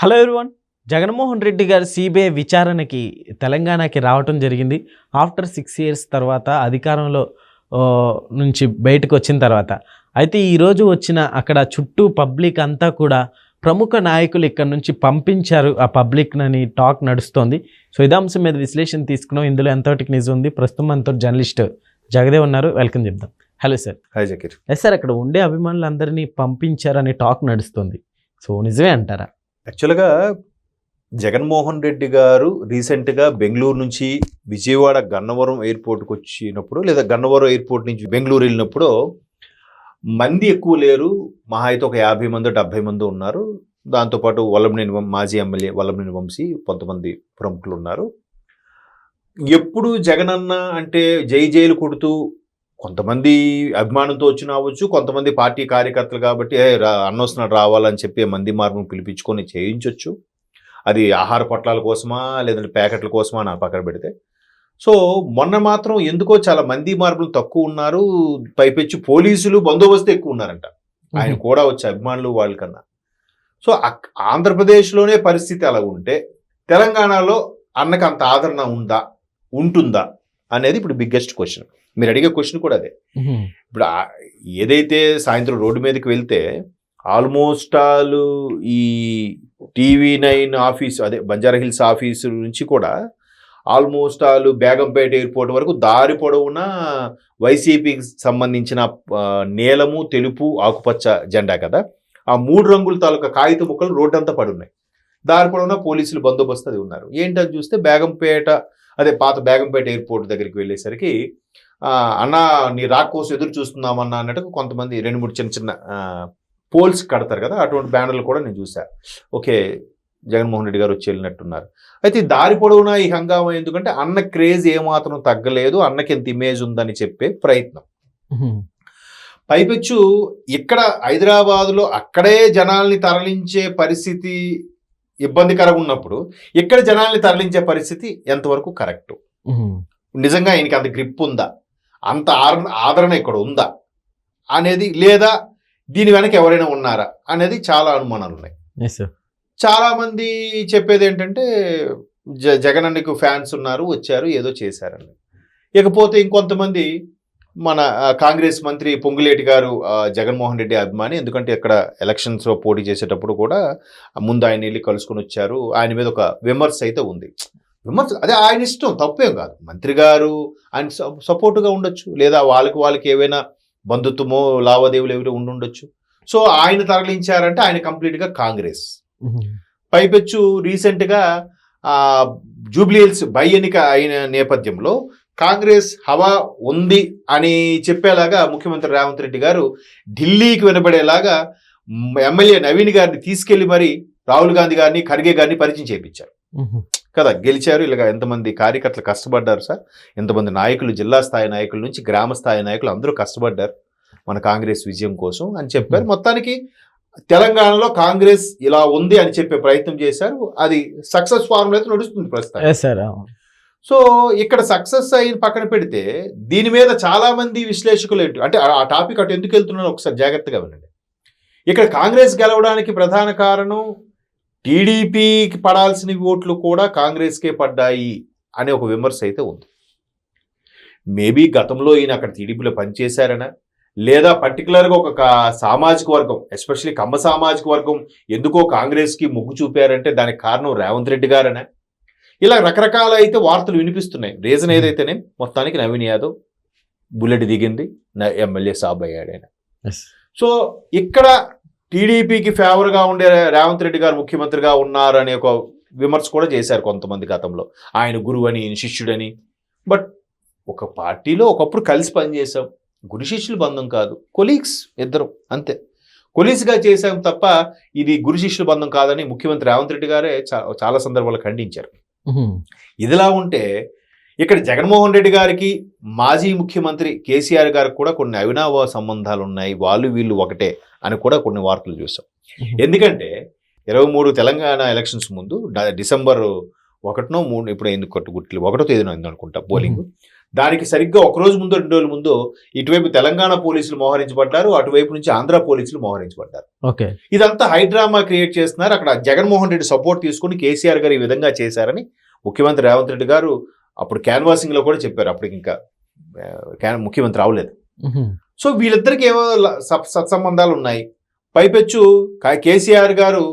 Hello everyone Jaganmohan Reddy గారు CBI విచారణకి తెలంగాణకి రావటం జరిగింది. ఆఫ్టర్ సిక్స్ ఇయర్స్ తర్వాత అధికారంలో నుంచి బయటకు వచ్చిన తర్వాత. అయితే ఈరోజు వచ్చిన అక్కడ చుట్టూ పబ్లిక్ అంతా కూడా ప్రముఖ నాయకులు ఇక్కడ నుంచి పంపించారు ఆ పబ్లిక్ అని టాక్ నడుస్తోంది. సో ఇదే అంశం మీద విశ్లేషణ తీసుకున్నాం. ఇందులో ఎంతటికి నిజం ఉంది. ప్రస్తుతం మనతో జర్నలిస్ట్ జగదేవ్ ఉన్నారు. వెల్కమ్ చెప్దాం. Hello sir. Hi Zakir. Yes sir అక్కడ ఉండే అభిమానులందరినీ పంపించారని టాక్ నడుస్తుంది. సో నిజమే అంటారా? యాక్చువల్గా జగన్మోహన్ రెడ్డి గారు రీసెంట్గా బెంగళూరు నుంచి విజయవాడ గన్నవరం ఎయిర్పోర్ట్కి వచ్చినప్పుడు లేదా గన్నవరం ఎయిర్పోర్ట్ నుంచి బెంగళూరు వెళ్ళినప్పుడు మంది ఎక్కువ లేరు. మహా అయితే ఒక యాభై మంది డెబ్బై మంది ఉన్నారు. దాంతోపాటు వల్లభనేని వం- మాజీ ఎమ్మెల్యే వల్లభనేని వంశీ కొంతమంది ప్రముఖులు ఉన్నారు. ఎప్పుడు జగనన్న అంటే జై జైలు కొడుతూ కొంతమంది అభిమానంతో వచ్చిన అవ్వచ్చు కొంతమంది పార్టీ కార్యకర్తలు కాబట్టి "ఏ, రా అన్న వస్తున్నాడు రావాలని చెప్పి మంది మార్గం పిలిపించుకొని చేయించవచ్చు అది ఆహార పొట్లాల కోసమా లేదంటే ప్యాకెట్ల కోసమా నా పక్కన పెడితే. సో మొన్న మాత్రం ఎందుకో చాలా మంది మార్పులు తక్కువ ఉన్నారు. పైపెచ్చి పోలీసులు బందోబస్తు ఎక్కువ ఉన్నారంట. ఆయన కూడా వచ్చే అభిమానులు వాళ్ళకన్నా. సో ఆంధ్రప్రదేశ్లోనే పరిస్థితి అలా ఉంటే తెలంగాణలో అన్నకు అంత ఆదరణ ఉందా? ఉంటుందా? అనేది ఇప్పుడు బిగ్గెస్ట్ క్వశ్చన్ మీరు అడిగే క్వశ్చన్ కూడా అదే. ఇప్పుడు ఏదైతే సాయంత్రం రోడ్డు మీదకి వెళ్తే ఆల్మోస్ట్ ఆల్ ఈ టీవీ నైన్ ఆఫీస్ అదే బంజారా హిల్స్ ఆఫీసు నుంచి కూడా ఆల్మోస్ట్ ఆల్ బేగంపేట ఎయిర్పోర్ట్ వరకు దారి పొడవునా వైసీపీకి సంబంధించిన నీలము తెలుపు ఆకుపచ్చ జెండా కదా. ఆ మూడు రంగుల తాలూకా కాగిత ముక్కలు రోడ్డంతా పడి ఉన్నాయి దారి పొడవునా పోలీసులు బందోబస్తు అది ఉన్నారు. ఏంటని చూస్తే బేగంపేట అదే పాత బేగంపేట ఎయిర్పోర్ట్ దగ్గరికి వెళ్ళేసరికి అన్న నీ రాక్ కోసం ఎదురు చూస్తున్నామన్నా అన్నట్టు కొంతమంది రెండు మూడు చిన్న చిన్న పోల్స్ కడతారు కదా అటువంటి బ్యానర్లు కూడా నేను చూసా ఓకే జగన్మోహన్ రెడ్డి గారు వచ్చి వెళ్ళినట్టున్నారు. అయితే దారి పొడవునా ఈ హంగామా ఎందుకంటే అన్న క్రేజ్ ఏమాత్రం తగ్గలేదు అన్నకి ఎంత ఇమేజ్ ఉందని చెప్పే ప్రయత్నం. పైపెచ్చు ఇక్కడ హైదరాబాదులో అక్కడే జనాల్ని తరలించే పరిస్థితి ఇబ్బందికరంగా ఉన్నప్పుడు ఇక్కడ జనాల్ని తరలించే పరిస్థితి ఎంతవరకు కరెక్ట్? నిజంగా ఆయనకి అంత గ్రిప్ ఉందా అంత ఆదరణ ఆదరణ ఇక్కడ ఉందా? అనేది లేదా దీని వెనక ఎవరైనా ఉన్నారా? అనేది చాలా అనుమానాలు ఉన్నాయి ఎస్ సార్ చాలా మంది చెప్పేది ఏంటంటే జ జగనన్నకు ఫ్యాన్స్ ఉన్నారు వచ్చారు ఏదో చేశారని. ఇకపోతే ఇంకొంతమంది మన కాంగ్రెస్ మంత్రి పొంగులేటి గారు జగన్మోహన్ రెడ్డి అభిమాని. ఎందుకంటే ఇక్కడ ఎలక్షన్స్లో పోటీ చేసేటప్పుడు కూడా ముందు ఆయన వెళ్ళి కలుసుకొని వచ్చారు. ఆయన మీద ఒక విమర్శ అయితే ఉంది. విమర్శ అదే ఆయన ఇష్టం తప్పేం కాదు. మంత్రి గారు ఆయన సపోర్టుగా ఉండొచ్చు. లేదా వాళ్ళకి వాళ్ళకి ఏవైనా బంధుత్వమో లావాదేవీలు ఏవైనా ఉండి ఉండొచ్చు. సో ఆయన తరలించారంటే ఆయన కంప్లీట్గా కాంగ్రెస్. పైపెచ్చు రీసెంట్గా జూబ్లీహిల్స్ బై ఎన్నిక అయిన నేపథ్యంలో కాంగ్రెస్ హవా ఉంది అని చెప్పేలాగా ముఖ్యమంత్రి రేవంత్ రెడ్డి గారు ఢిల్లీకి వినబడేలాగా ఎమ్మెల్యే నవీన్ గారిని తీసుకెళ్ళి మరి రాహుల్ గాంధీ గారిని ఖర్గే గారిని పరిచయం చేయించారు కదా గెలిచారు. ఇలాగ ఎంతమంది కార్యకర్తలు కష్టపడ్డారు సార్. ఎంతమంది నాయకులు జిల్లా స్థాయి నాయకుల నుంచి గ్రామ స్థాయి నాయకులు అందరూ కష్టపడ్డారు మన కాంగ్రెస్ విజయం కోసం అని చెప్పారు. మొత్తానికి తెలంగాణలో కాంగ్రెస్ ఇలా ఉంది అని చెప్పే ప్రయత్నం చేశారు. అది సక్సెస్ ఫార్ములా అయితే నడుస్తుంది ప్రస్తుతం సో ఇక్కడ సక్సెస్ అయిన పక్కన పెడితే దీని మీద చాలా మంది విశ్లేషకులు ఏంటి? అంటే ఆ- టాపిక్ అటు ఎందుకు వెళ్తున్నాను ఒకసారి జాగ్రత్తగా వినండి. ఇక్కడ కాంగ్రెస్ గెలవడానికి ప్రధాన కారణం టీడీపీకి పడాల్సిన ఓట్లు కూడా కాంగ్రెస్కే పడ్డాయి అనే ఒక విమర్శ అయితే ఉంది. మేబీ గతంలో ఈయన అక్కడ టీడీపీలో పనిచేశారనా? లేదా పర్టికులర్గా ఒక సామాజిక వర్గం ఎస్పెషల్లీ కమ్మ సామాజిక వర్గం ఎందుకో కాంగ్రెస్కి మొగ్గు చూపారంటే దానికి కారణం రేవంత్ రెడ్డి గారనే? ఇలా రకరకాల అయితే వార్తలు వినిపిస్తున్నాయి. రీజన్ ఏదైతేనే మొత్తానికి నవీన్ యాదవ్ బుల్లెట్ దిగింది ఎమ్మెల్యే సాబ్ అయ్యాడు ఆయన. సో ఇక్కడ టీడీపీకి ఫేవర్గా ఉండే రేవంత్ రెడ్డి గారు ముఖ్యమంత్రిగా ఉన్నారనే ఒక విమర్శ కూడా చేశారు కొంతమంది గతంలో. ఆయన గురువు అని శిష్యుడని. బట్ ఒక పార్టీలో ఒకప్పుడు కలిసి పనిచేసాం. గురు శిష్యుల బంధం కాదు. కొలీగ్స్ ఇద్దరం అంతే. కొలీగ్స్గా చేశాం తప్ప ఇది గురు శిష్యుల బంధం కాదని ముఖ్యమంత్రి రేవంత్ రెడ్డి గారే చాలా సందర్భాలు ఖండించారు. ఇదిలా ఉంటే ఇక్కడ జగన్మోహన్ రెడ్డి గారికి మాజీ ముఖ్యమంత్రి కేసీఆర్ గారికి కూడా కొన్ని అవినావ సంబంధాలు ఉన్నాయి వాళ్ళు వీళ్ళు ఒకటే అని కూడా కొన్ని వార్తలు చూసాం. ఎందుకంటే ఇరవై మూడు తెలంగాణ ఎలక్షన్స్ ముందు డిసెంబర్ ఒకటినో మూడు ఇప్పుడు ఎందుకు గుట్లు ఒకటో తేదీన అయింది అనుకుంటా పోలింగ్. దానికి సరిగ్గా ఒక రోజు ముందు రెండు రోజుల ముందు ఇటువైపు తెలంగాణ పోలీసులు మోహరించబడ్డారు అటువైపు నుంచి ఆంధ్ర పోలీసులు మోహరించబడ్డారు. ఓకే. ఇదంతా హైడ్రామా క్రియేట్ చేస్తున్నారు. అక్కడ జగన్మోహన్ రెడ్డి సపోర్ట్ తీసుకుని కేసీఆర్ గారు ఈ విధంగా చేశారని ముఖ్యమంత్రి రేవంత్ రెడ్డి గారు అప్పుడు క్యాన్వాసింగ్లో కూడా చెప్పారు. అప్పటికి ఇంకా ముఖ్యమంత్రి అవలేదు ఉహు. సో వీళ్ళిద్దరికి ఏవో సత్సంబంధాలు ఉన్నాయి. పైపెచ్చు కేసీఆర్ గారు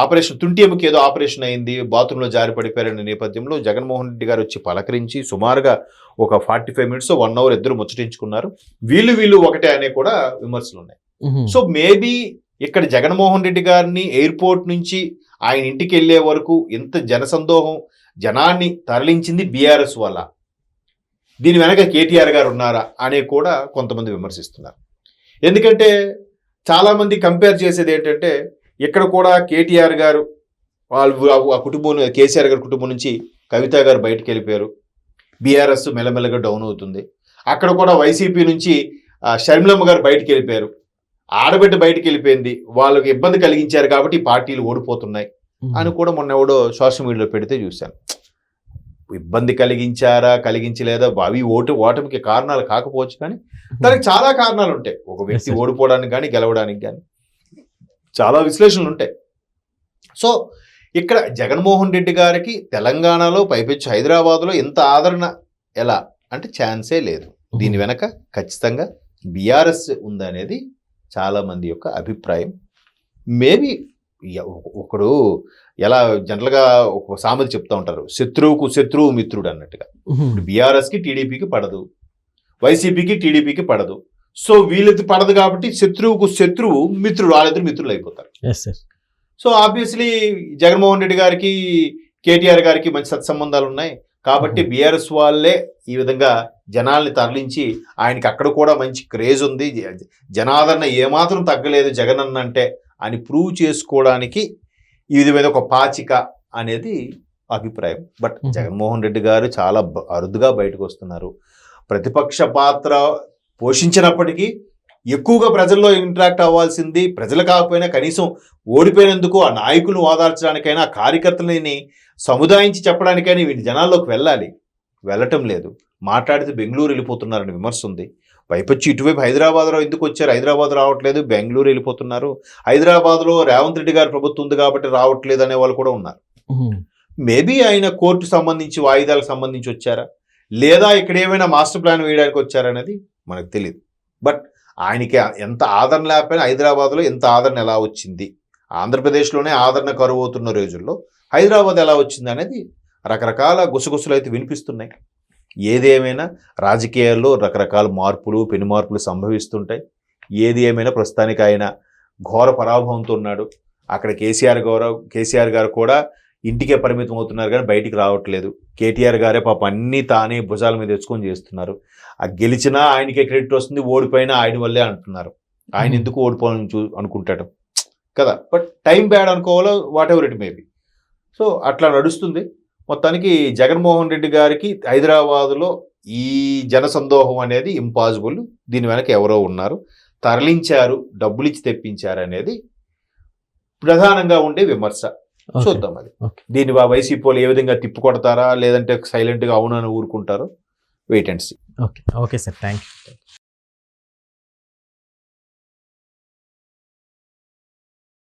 ఆపరేషన్ తుంటి ఎముక ఏదో ఆపరేషన్ అయింది బాత్రూంలో జారి పడిపోయారనే నేపథ్యంలో జగన్మోహన్ రెడ్డి గారు వచ్చి పలకరించి సుమారుగా ఒక forty five minutes one hour ఇద్దరు ముచ్చటించుకున్నారు. వీళ్ళు వీళ్ళు ఒకటే అనే కూడా విమర్శలు ఉన్నాయి. సో మేబీ ఇక్కడ జగన్మోహన్ రెడ్డి గారిని ఎయిర్పోర్ట్ నుంచి ఆయన ఇంటికి వెళ్ళే వరకు ఎంత జనసందోహం జనాన్ని తరలించింది బీఆర్ఎస్ వల్ల దీని వెనక కేటీఆర్ గారు ఉన్నారా అనే కూడా కొంతమంది విమర్శిస్తున్నారు. ఎందుకంటే చాలామంది కంపేర్ చేసేది ఏంటంటే ఇక్కడ కూడా కేటీఆర్ గారు వాళ్ళు ఆ- కుటుంబం కేసీఆర్ గారి కుటుంబం నుంచి కవిత గారు బయటకు వెళ్ళిపోయారు. బీఆర్ఎస్ మెల్లమెల్లగా డౌన్ అవుతుంది. అక్కడ కూడా వైసీపీ నుంచి షర్మిలమ్మ గారు బయటకు వెళ్ళిపోయారు. ఆడబిడ్డ బయటకు వెళ్ళిపోయింది. వాళ్ళకి ఇబ్బంది కలిగించారు కాబట్టి పార్టీలు ఓడిపోతున్నాయి అని కూడా మొన్న ఎవడో సోషల్ మీడియాలో పెడితే చూశాను. ఇబ్బంది కలిగించారా కలిగించలేదా? అవి ఓటు ఓటమికి కారణాలు కాకపోవచ్చు కానీ దానికి చాలా కారణాలు ఉంటాయి. ఒక వ్యక్తి. ఓడిపోవడానికి కానీ గెలవడానికి కానీ. చాలా విశ్లేషణలు ఉంటాయి. సో ఇక్కడ జగన్మోహన్ రెడ్డి గారికి తెలంగాణలో పైపెచ్చు హైదరాబాద్లో ఎంత ఆదరణ ఎలా? అంటే ఛాన్సే లేదు. దీని వెనక ఖచ్చితంగా బీఆర్ఎస్ ఉందనేది చాలా మంది యొక్క అభిప్రాయం. మేబీ ఒకడు ఎలా జనరల్గా ఒక సామెత చెప్తా ఉంటారు. శత్రువుకు శత్రువు మిత్రుడు అన్నట్టుగా. బీఆర్ఎస్కి టీడీపీకి పడదు. వైసీపీకి టీడీపీకి పడదు. సో వీళ్ళకి పడదు కాబట్టి శత్రువుకు శత్రువు మిత్రుడు వాళ్ళిద్దరు మిత్రులు అయిపోతారు. సో ఆబ్వియస్లీ జగన్మోహన్ రెడ్డి గారికి కేటీఆర్ గారికి మంచి సత్సంబంధాలు ఉన్నాయి కాబట్టి Mhm. బీఆర్ఎస్ వాళ్ళే ఈ విధంగా జనాల్ని తరలించి ఆయనకి అక్కడ కూడా మంచి క్రేజ్ ఉంది జనాదరణ ఏమాత్రం తగ్గలేదు జగన్ అంటే అని ప్రూవ్ చేసుకోవడానికి ఈ విధమైన ఒక పాచిక అనేది అభిప్రాయం బట్ Mhm. జగన్మోహన్ రెడ్డి గారు చాలా అరుదుగా బయటకు వస్తున్నారు ప్రతిపక్ష పాత్ర పోషించినప్పటికీ ఎక్కువగా ప్రజల్లో ఇంటరాక్ట్ అవ్వాల్సింది ప్రజలు కాకపోయినా కనీసం ఓడిపోయినందుకు ఆ నాయకులను ఓదార్చడానికైనా కార్యకర్తలని సముదాయించి చెప్పడానికైనా వీటి జనాల్లోకి వెళ్ళాలి. వెళ్ళటం లేదు. మాట్లాడితే బెంగళూరు వెళ్ళిపోతున్నారని విమర్శ ఉంది. పైపొచ్చి ఇటువైపు హైదరాబాద్లో ఎందుకు వచ్చారు? హైదరాబాద్ రావట్లేదు. బెంగళూరు వెళ్ళిపోతున్నారు. హైదరాబాద్లో రేవంత్ రెడ్డి గారి ప్రభుత్వం ఉంది కాబట్టి రావట్లేదు అనే వాళ్ళు కూడా ఉన్నారు. మేబీ ఆయన కోర్టు సంబంధించి వాయిదాలకు సంబంధించి వచ్చారా? లేదా ఇక్కడ ఏమైనా మాస్టర్ ప్లాన్ వేయడానికి వచ్చారనేది మనకు తెలియదు బట్ ఆయనకి ఎంత ఆదరణ లేకపోయినా హైదరాబాద్లో ఎంత ఆదరణ ఎలా వచ్చింది? ఆంధ్రప్రదేశ్లోనే ఆదరణ కరువు అవుతున్న రోజుల్లో హైదరాబాద్ ఎలా వచ్చింది అనేది రకరకాల గుసగుసలు అయితే వినిపిస్తున్నాయి. ఏదేమైనా రాజకీయాల్లో రకరకాల మార్పులు పెను మార్పులు సంభవిస్తుంటాయి. ఏది ఏమైనా ప్రస్తుతానికి ఆయన ఘోర పరాభవంతో ఉన్నాడు. అక్కడ కేసీఆర్ గౌరవ్ కేసీఆర్ గారు కూడా ఇంటికే పరిమితం అవుతున్నారు కానీ బయటికి రావట్లేదు. కేటీఆర్ గారే పాప అన్నీ తానే భుజాల మీద తెచ్చుకొని చేస్తున్నారు. ఆ గెలిచినా ఆయనకే క్రెడిట్ వస్తుంది ఓడిపోయినా ఆయన వల్లే అంటున్నారు. ఆయన Hmm. ఎందుకు ఓడిపోవాలని చూ అనుకుంటాడు? కదా? బట్ టైం బ్యాడ్ అనుకోవాలో whatever it maybe so అట్లా నడుస్తుంది. మొత్తానికి జగన్మోహన్ రెడ్డి గారికి హైదరాబాదులో ఈ జనసందోహం అనేది ఇంపాసిబుల్ దీని వెనక ఎవరో ఉన్నారు. తరలించారు డబ్బులు ఇచ్చి తెప్పించారు అనేది ప్రధానంగా ఉండే విమర్శ. చూద్దాం అది. దీన్ని వా- వైసీపీ వాళ్ళు ఏ విధంగా తిప్పు కొడతారా లేదంటే సైలెంట్గా అవునని ఊరుకుంటారో wait and see okay. Okay sir. Thank you